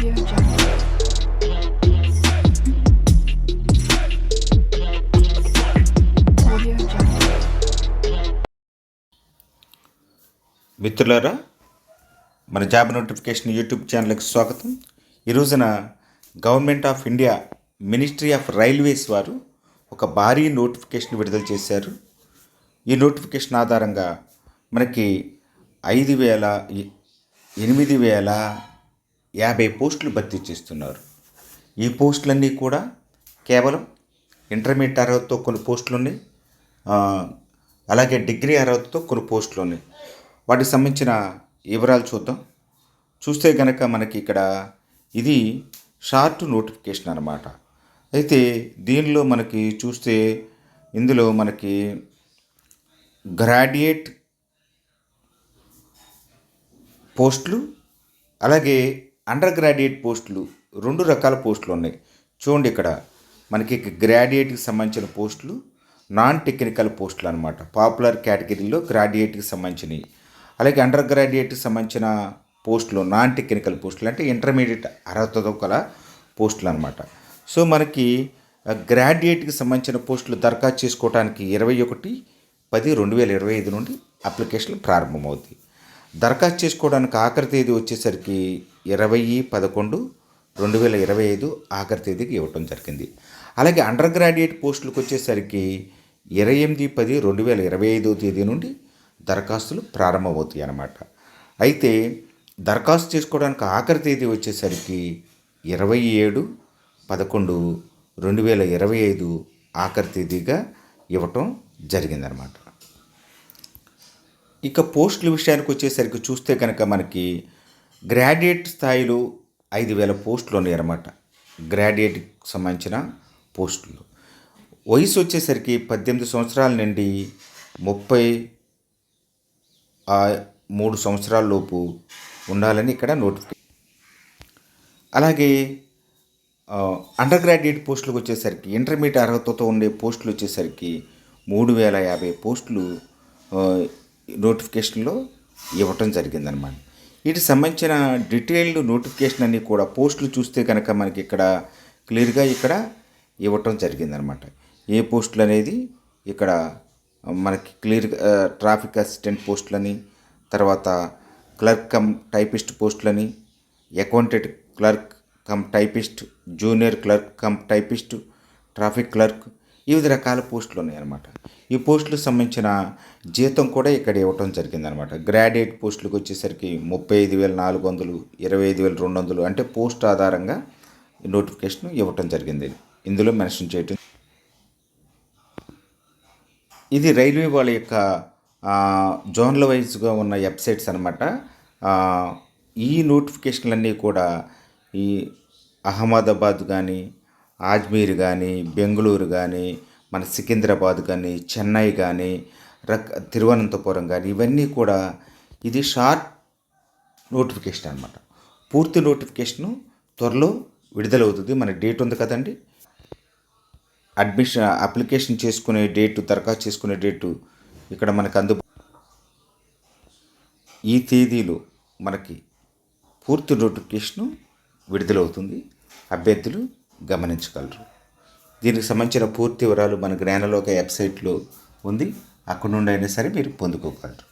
మిత్రులారా మన job notification YouTube ఛానల్కి స్వాగతం. ఈ రోజున government of India ministry of railways వారు ఒక భారీ నోటిఫికేషన్ విడుదల చేశారు. ఈ నోటిఫికేషన్ ఆధారంగా మనకి ఐదు వేల ఎనిమిది వేల యాభై పోస్టులు భర్తీ చేస్తున్నారు. ఈ పోస్టులన్నీ కూడా కేవలం ఇంటర్మీడియట్ అర్హతతో కొన్ని పోస్టులు ఉన్నాయి అలాగే డిగ్రీ అర్హతతో కొన్ని పోస్టులు ఉన్నాయి వాటికి సంబంధించిన వివరాలు చూద్దాం. చూస్తే కనుక మనకి ఇక్కడ ఇది షార్ట్ నోటిఫికేషన్ అనమాట అయితే దీనిలో మనకి చూస్తే ఇందులో మనకి గ్రాడ్యుయేట్ పోస్టులు అలాగే అండర్ గ్రాడ్యుయేట్ పోస్టులు రెండు రకాల పోస్టులు ఉన్నాయి. చూడండి ఇక్కడ మనకి గ్రాడ్యుయేట్కి సంబంధించిన పోస్టులు నాన్ టెక్నికల్ పోస్టులు అనమాట పాపులర్ కేటగిరీలో గ్రాడ్యుయేట్కి సంబంధించినవి. అలాగే అండర్ గ్రాడ్యుయేట్కి సంబంధించిన పోస్టులు నాన్ టెక్నికల్ పోస్టులు అంటే ఇంటర్మీడియట్ అర్హతతో గల పోస్టులు అనమాట సో మనకి గ్రాడ్యుయేట్కి సంబంధించిన పోస్టులు దరఖాస్తు చేసుకోవడానికి ఇరవై ఒకటి పది రెండు వేల ఇరవై ఐదు నుండి అప్లికేషన్ ప్రారంభమవుతాయి దరఖాస్తు చేసుకోవడానికి ఆఖరి తేదీ వచ్చేసరికి ఇరవై పదకొండు రెండు వేల ఇరవై ఐదు ఆఖరి తేదీకి ఇవ్వటం జరిగింది. అలాగే అండర్ గ్రాడ్యుయేట్ పోస్టులకు వచ్చేసరికి ఇరవై ఎనిమిది పది రెండు వేల ఇరవై ఐదో తేదీ నుండి దరఖాస్తులు ప్రారంభమవుతాయి అన్నమాట. అయితే దరఖాస్తు చేసుకోవడానికి ఆఖరి తేదీ వచ్చేసరికి ఇరవై ఏడు పదకొండు రెండు వేల ఇరవై ఐదు ఆఖరి తేదీగా ఇవ్వటం జరిగిందనమాట ఇక పోస్టుల విషయానికి వచ్చేసరికి చూస్తే కనుక మనకి గ్రాడ్యుయేట్ స్థాయిలో ఐదు వేల పోస్టులు ఉన్నాయన్నమాట గ్రాడ్యుయేట్కి సంబంధించిన పోస్టులు. వయసు వచ్చేసరికి పద్దెనిమిది సంవత్సరాల నుండి ముప్పై మూడు సంవత్సరాల లోపు ఉండాలని ఇక్కడ నోటిఫికేషన్ అలాగే అండర్ గ్రాడ్యుయేట్ పోస్టులకు వచ్చేసరికి ఇంటర్మీడియట్ అర్హతతో ఉండే పోస్టులు వచ్చేసరికి మూడు వేల యాభై పోస్టులు నోటిఫికేషన్లో ఇవ్వటం జరిగిందనమాట వీటికి సంబంధించిన డీటెయిల్డ్ నోటిఫికేషన్ అన్నీ కూడా పోస్టులు చూస్తే కనుక మనకి ఇక్కడ క్లియర్గా ఇక్కడ ఇవ్వటం జరిగిందనమాట ఏ పోస్టులు అనేది ఇక్కడ మనకి క్లియర్గా ట్రాఫిక్ అసిస్టెంట్ పోస్టులని తర్వాత clerk cum typist పోస్టులని accountant clerk cum typist junior clerk cum typist traffic clerk వివిధ రకాల పోస్టులు ఉన్నాయన్నమాట. ఈ పోస్టులకు సంబంధించిన జీతం కూడా ఇక్కడ ఇవ్వటం జరిగిందనమాట గ్రాడ్యుయేట్ పోస్టులకు వచ్చేసరికి ముప్పై ఐదు వేల నాలుగు వందలు ఇరవై ఐదు వేల రెండు వందలు అంటే పోస్ట్ ఆధారంగా ఈ నోటిఫికేషన్ ఇవ్వటం జరిగింది. ఇందులో మెన్షన్ చేయటం ఇది రైల్వే వాళ్ళ యొక్క జోన్ల వైజ్గా ఉన్న వెబ్సైట్స్ అనమాట ఈ నోటిఫికేషన్లన్నీ కూడా ఈ అహ్మదాబాద్ కానీ అజ్మీర్ కానీ బెంగళూరు కానీ మన సికింద్రాబాద్ కానీ చెన్నై కానీ రక్ తిరువనంతపురం కానీ ఇవన్నీ కూడా ఇది షార్ట్ నోటిఫికేషన్ అనమాట పూర్తి నోటిఫికేషను త్వరలో విడుదలవుతుంది. మన డేట్ ఉంది కదండి. అడ్మిషన్ అప్లికేషన్ చేసుకునే డేటు దరఖాస్తు చేసుకునే డేటు ఇక్కడ మనకు అందు ఈ తేదీలో మనకి పూర్తి నోటిఫికేషను విడుదలవుతుంది. అభ్యర్థులు గమనించగలరు. దీనికి సంబంధించిన పూర్తి వివరాలు మన జ్ఞానలోక వెబ్సైట్లో ఉంది. అక్కడ నుండి అయినా సరే మీరు పొందుకోగలరు.